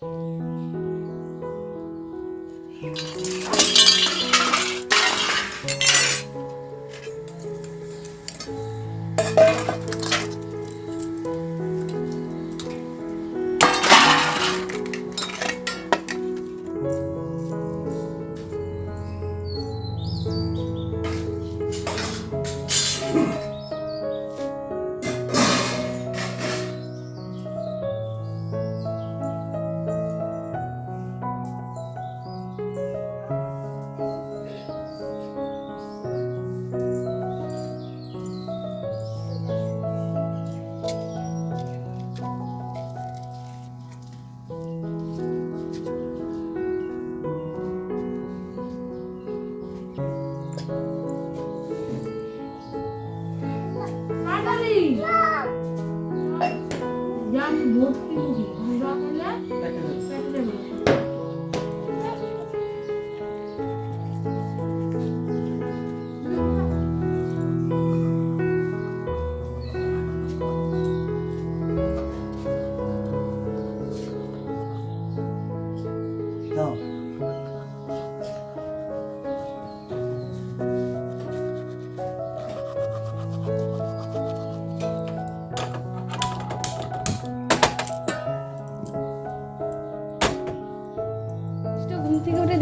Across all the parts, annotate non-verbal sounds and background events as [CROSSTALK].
Thank you.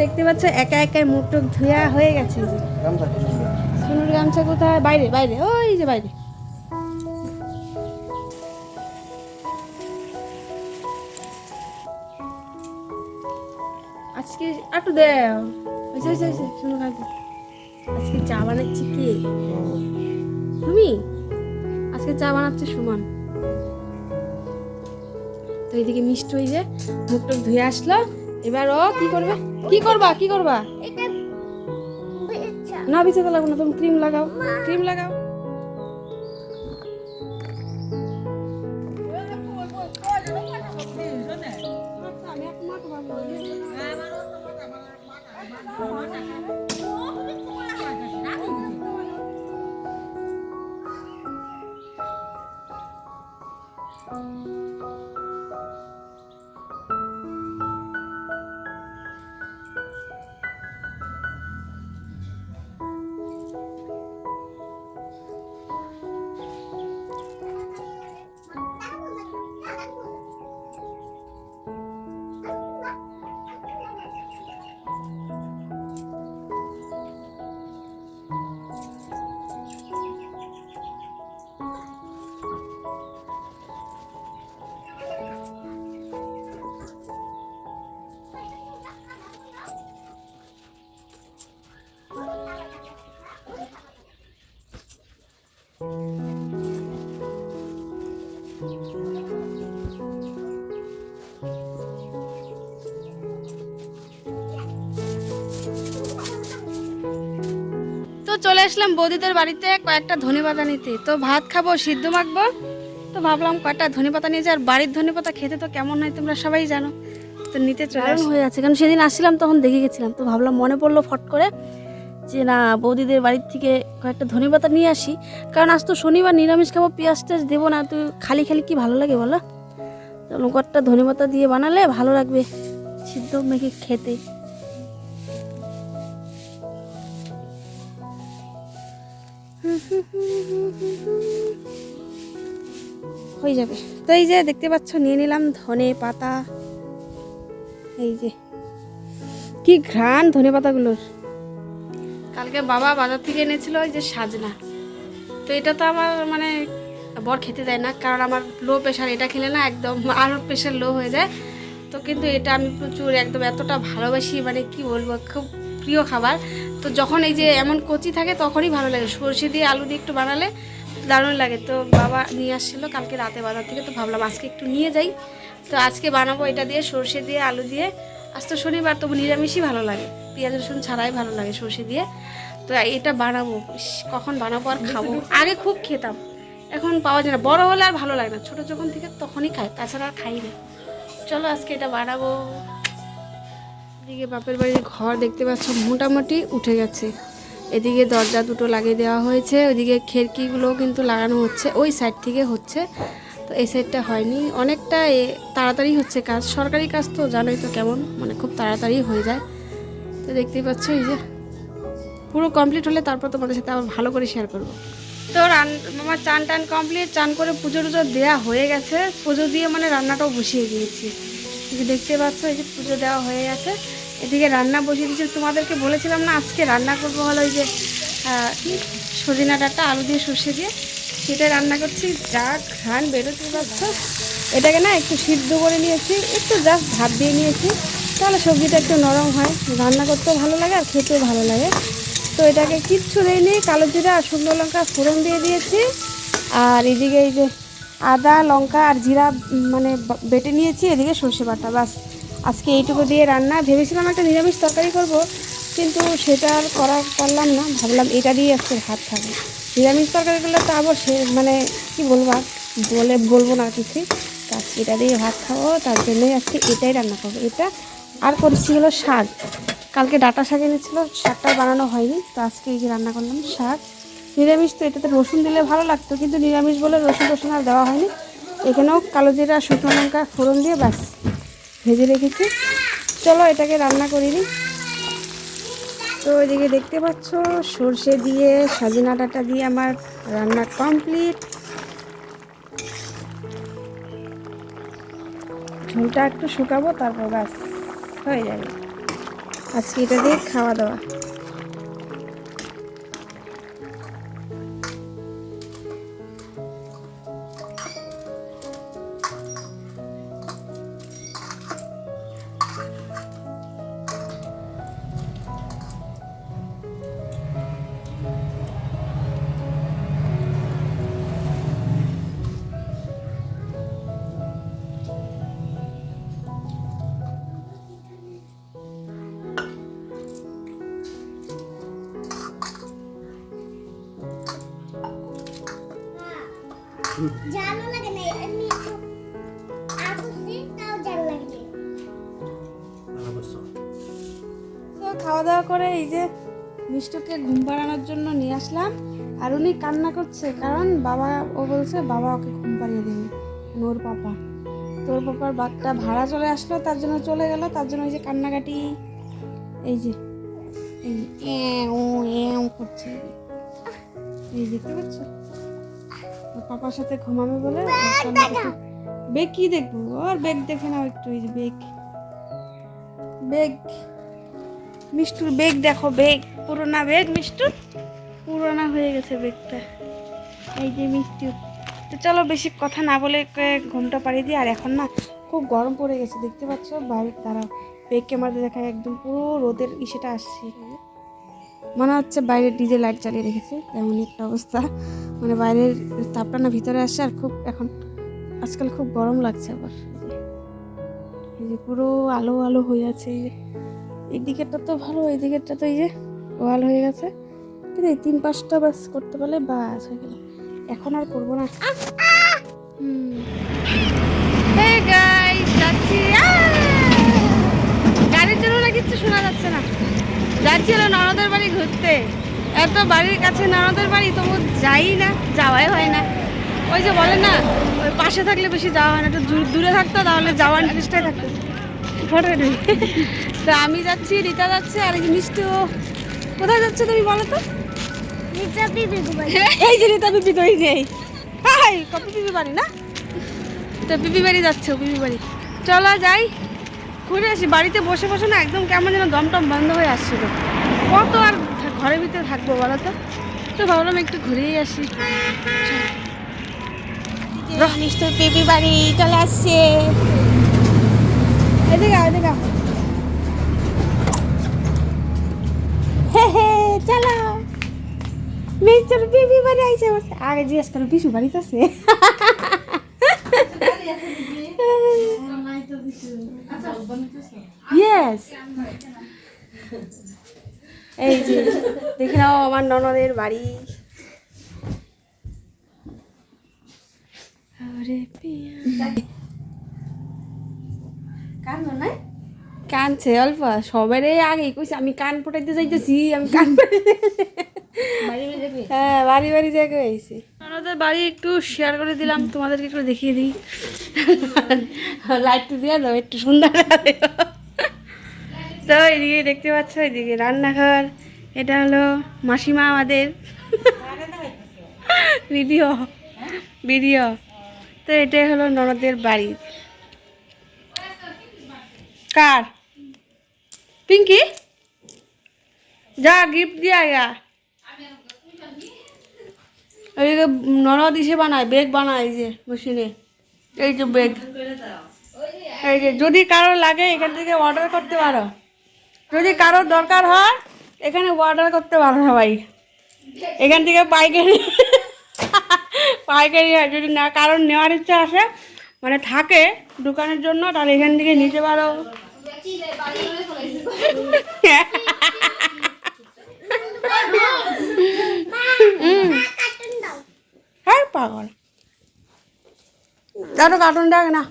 দেখতে পাচ্ছ, একা একাই মুখ টুক ধুয়া হয়ে গেছে সোনুর গামছা কোথায়? বাইরে বাইরে, ওই যে বাইরে। আজকে একটু হয়েছে হয়েছে সোনু কাকু আজকে চা বানাচ্ছি কে? তুমি? আজকে চা বানাচ্ছে সুমন। তো এইদিকে মিষ্টি হয়ে যে মুখ টুক ধুয়ে আসলো। এবার ও কি করবে? কি করবা? কি করবা? না বিছাতে লাগবে না তুমি ক্রিম লাগাও। ক্রিম লাগাও। তো চলে আসলাম বৌদিদের বাড়িতে কয়েকটা ধনে পাতা নিতে। তো ভাত খাব সিদ্ধ মাখবো। তো ভাবলাম কয়েকটা ধনে পাতা নিয়ে যাই আর বাড়ির ধনে পাতা খেতে তো কেমন হয় তোমরা সবাই জানো। তো নিতে চলে হয়ে আছে। কারণ সেদিন আসছিলাম তখন দেখে গেছিলাম। তো ভাবলাম মনে পড়ল ফট করে যে না, বৌদিদের বাড়ির থেকে কয়েকটা ধনে পাতা নিয়ে আসি। কারণ আজ তো শনিবার, নিরামিষ খাব, পেঁয়াজ টেয়াজ দেবো না, তুই খালি খালি কি ভালো লাগে বলো? তো কয়েকটা ধনে পাতা দিয়ে বানালে ভালো লাগবে, সিদ্ধ মেখে খেতে। হয়ে যাবে। তো এই যে দেখতে পাচ্ছ, নিয়ে নিলাম ধনে পাতা। এই যে, কি ঘ্রাণ ধনে পাতাগুলোর। কালকে বাবা বাজার থেকে এনেছিল ওই যে সাজনা। তো এটা তো আমার মানে বর খেতে দেয় না, কারণ আমার লো প্রেশার এটা খেলে না একদম আরও প্রেশার লো হয়ে যায়। তো কিন্তু এটা আমি প্রচুর একদম এতটা ভালোবাসি মানে কি বলব, খুব প্রিয় খাবার। তো যখন এই যে এমন কচি থাকে তখনই ভালো লাগে, সর্ষে দিয়ে আলু দিয়ে একটু বানালে দারুণ লাগে। তো বাবা নিয়ে আসছিল কালকে রাতে বাজার থেকে, তো ভাবলাম আজকে একটু নিয়ে যাই। তো আজকে বানাবো এটা দিয়ে, সর্ষে দিয়ে, আলু দিয়ে। আজ তো শনিবার, তবু নিরামিষই ভালো লাগে। পেঁয়াজ, রসুন ছাড়াই ভালো লাগে সর্ষে দিয়ে। তো এটা বানাবো। কখন বানাবো আর খাব? আগে খুব খেতাম। এখন পাওয়া যায় না। বড় হলে আর ভালো লাগে না। ছোটো যখন থেকে তখনই খাই তাছাড়া আর খাই না। চলো আজকে এটা বানাবো। এদিকে বাপের বাড়ির ঘর দেখতে পাচ্ছ, মোটামুটি উঠে গেছে। এদিকে দরজা দুটো লাগিয়ে দেওয়া হয়েছে। ওইদিকে খিড়কিগুলোও কিন্তু লাগানো হচ্ছে। ওই সাইড থেকে হচ্ছে। তো এই সাইডটা হয়নি। অনেকটা তাড়াতাড়ি হচ্ছে কাজ। সরকারি কাজ তো জানোই তো কেমন মানে খুব তাড়াতাড়ি হয়ে যায়। তো দেখতেই পাচ্ছ এই যে, পুরো কমপ্লিট হলে তারপর তোমাদের সাথে আবার ভালো করে শেয়ার করব। তো রান আমার চান টান কমপ্লিট চান করে পুজো টুজো দেওয়া হয়ে গেছে। পুজো দিয়ে মানে রান্নাটাও বসিয়ে দিয়েছি। দেখতে পাচ্ছ, এই যে পুজো দেওয়া হয়ে গেছে। এদিকে রান্না বসিয়ে দিয়েছি। তোমাদেরকে বলেছিলাম না, আজকে রান্না করব হলো ওই যে সজিনা ডাঁটা, আলু দিয়ে সর্ষে দিয়ে। সেটাই রান্না করছি, যা ঘ্রাণ বেরোতে পারছ এটাকে না একটু সিদ্ধ করে নিয়েছি, একটু জাস্ট ভাত দিয়ে নিয়েছি। তাহলে সবজিটা একটু নরম হয়। রান্না করতেও ভালো লাগে আর খেতেও ভালো লাগে। তো এটাকে কিচ্ছু দেয়নি কালো জিরা আর শুকনো লঙ্কা ফোড়ন দিয়ে দিয়েছি। আর এদিকে এই যে আদা, লঙ্কা আর জিরা মানে বেটে নিয়েছি, এদিকে সর্ষে বাটা বাস আজকে এইটুকু দিয়ে রান্না। ভেবেছিলাম একটা নিরামিষ তরকারি করব, কিন্তু সেটা আর করা করলাম না। ভাবলাম এটা দিয়ে আজকে ভাত খাব। নিরামিষ তরকারি করলে তো আবার সে মানে কি বলব আর? বলে বলব না কিছু তো এটা দিয়ে ভাত খাব, তার জন্যই আজকে এটাই রান্না করব। এটা আর করেছি হলো শাক। কালকে ডাটা শাক এনেছিল, শাকটা বানানো হয়নি, তো আজকে এই যে রান্না করলাম শাক। নিরামিষ তো এটাতে রসুন দিলে ভালো লাগতো, কিন্তু নিরামিষ বলে রসুন রসুন আর দেওয়া হয়নি। এখানেও কালো জিরা, শুকনো লঙ্কা, ফোড়ন দিয়ে ব্যাস, ভেজে রেখেছি। চলো এটাকে রান্না করে নিই তো এদিকে দেখতে পাচ্ছ, সর্ষে দিয়ে, সজনা ডাটা দিয়ে আমার রান্না কমপ্লিট। ঝোলটা একটু শুকাবো, তারপর ব্যাস, হয়ে যাবে। আজকে এটা দিয়ে খাওয়া দাওয়া। তো খাওয়া দাওয়া করে এই যে মিষ্টুকে ঘুম পাড়ানোর জন্য নিয়ে আসলাম, আর উনি কান্না করছে কারণ বাবা, ও বলছে, বাবা, ওকে ঘুম পাড়িয়ে দেবে নোর পাপা। তোর পাপার বাচ্চা ভাড়া চলে আসলো, তার জন্য চলে গেল, তার জন্য এই যে কান্নাকাটি, এই যে এই যে এও এও করছে। এই দেখতে পাচ্ছ? পাপার সাথে ঘুমাবে বলে বেগ কি দেখব? ওর বেগ দেখে নাও একটু এই যে বেগ। বেগ। মিষ্টুর বেগ দেখো বেগ। পুরোনা বেগ মিষ্টুর? পুরোনা হয়ে গেছে বেগটা। এই যে মিষ্টু। তো চলো বেশি কথা না বলে ঘুমটা পাড়িয়ে দিই। আর এখন না খুব গরম পড়ে গেছে দেখতে পাচ্ছ? বাইরে দাঁড়াও। বেগকে ক্যামেরাতে দেখা একদম পুরো রোদের ইসেটা আসছে। মনে হচ্ছে বাইরে ডিজে লাইট চালিয়ে রেখেছে। এমনই একটা অবস্থা। মানে বাইরের তাপটা না ভিতরে আসছে আর খুব এখন আজকাল খুব গরম লাগছে আবার। এই যে- পুরো আলো আলো হয়ে আছে। এই যে এই দিকেরটা তো ভালো, এই দিকেরটা তো এই যে ওয়াল হয়ে গেছে। কিন্তু এই তিন পাঁচটা বাস করতে পারলে বাস হয়ে গেল। এখন আর করব না। এত বাড়ির কাছে ননদের বাড়ি তবু যাই না যাওয়াই হয় না। ওই যে বলে না ওই পাশে থাকলে বেশি যাওয়া হয় না একটু দূর- দূরে থাকতো তাহলে যাওয়ার ইন্টারেস্টটাই থাকতো। ফটো তো আমি যাচ্ছি রীতা যাচ্ছে আর এই যে মিষ্টি। ও কোথায় যাচ্ছে তুমি বলো তো? ঘুমাই এই যে রীতা বিপি তো এই নেই হাই কত বিপি বাড়ি না? তো পিপি বাড়ি যাচ্ছে বিপি বাড়ি। চলো যাই ঘুরে আসি। বাড়িতে বসে বসে না একদম কেমন যেন দম টম বন্ধ হয়ে আসছিল। কত আর ঘরের ভিতরে থাকব বলো তো? তো ভাবলাম একটু ঘুরেই আসি। মিষ্টুর বিবি বাড়ি চলে আসছে। এদিকে এদিকে চলো। মিস্টার বিবি বাড়ি আগে জিজ্ঞেস করো বিশু বাড়িতে আছে? এই যে দেখে নাও আমার ননদের বাড়ি। কানছে অল্প। সবারই আগে কইছে আমি কান ফুটাইতে যাইতেছি আমি কান হ্যাঁ বাড়ি বাড়ি জায়গায় হয়েছে আমাদের বাড়ি একটু শেয়ার করে দিলাম তোমাদেরকে একটু দেখিয়ে দিই। [LAUGHS] লাইট দিয়ে দাও একটু সুন্দর লাগে। তো এদিকে দেখতে পাচ্ছ, এদিকে রান্নাঘর। এটা হলো মাসিমা আমাদের। ভিডিও। ভিডিও। তো এটাই হলো ননদের বাড়ি। কার? পিঙ্কি? যা গিফট দিয়ে আয়া ওইদিকে ননদ ইসে বানায় বেগ বানায় এই যে মেশিনে এই যে বেগ এই যে, যদি কারও লাগে, এখান থেকে অর্ডার করতে পারো। যদি কারোর দরকার হয় এখানে অর্ডার করতে পারো সবাই এখান থেকে পাইকারি পাইকারি হয়। যদি না কারোর নেওয়ার ইচ্ছা আসে মানে থাকে দোকানের জন্য তাহলে এখান থেকে নিতে পারো। হ্যাঁ পাগল। দাদু কার্টুন দেখ না।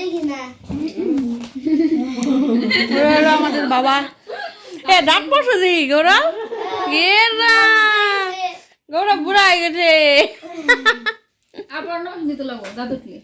দেখি না। আমাদের বাবা। এ দাঁত পড়ছে দেখি, গৌরব। এ না গৌরব বুড়া হয়ে গেছে। আপনার নাম দিতে লাগবো, দাদুকে।